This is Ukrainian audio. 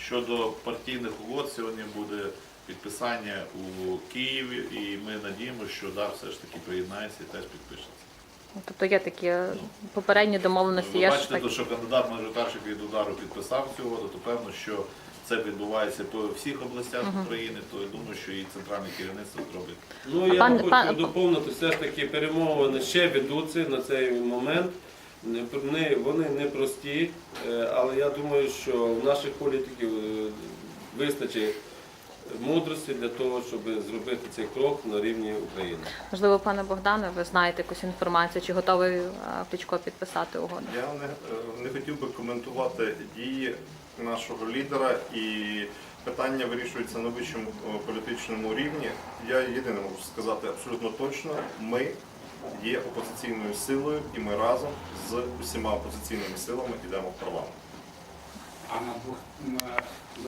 Щодо партійних угод, сьогодні буде підписання у Києві, і ми надіємося, що да, все ж таки приєднається і теж підпишеться. Тобто є такі попередні домовленості. Ви Є бачите, так. то, що кандидат мажоритарщик від удару підписав цю угоду, то певно, що це відбувається по всіх областях України, то я думаю, що і центральне керівництво зробить. Ну, А я пан- хочу пан- доповнити, все ж таки перемовини ще ведуться на цей момент. Вони непрості, е, але я думаю, що в наших політиків е, вистачить мудрості для того, щоб зробити цей крок на рівні України. Можливо, пане Богдане, ви знаєте якусь інформацію, чи готовий е, Кличко підписати угоду? Я не, не хотів би коментувати дії нашого лідера і питання вирішується на вищому політичному рівні. Я єдине можу сказати абсолютно точно. Ми є опозиційною силою, і ми разом з усіма опозиційними силами йдемо в парламент.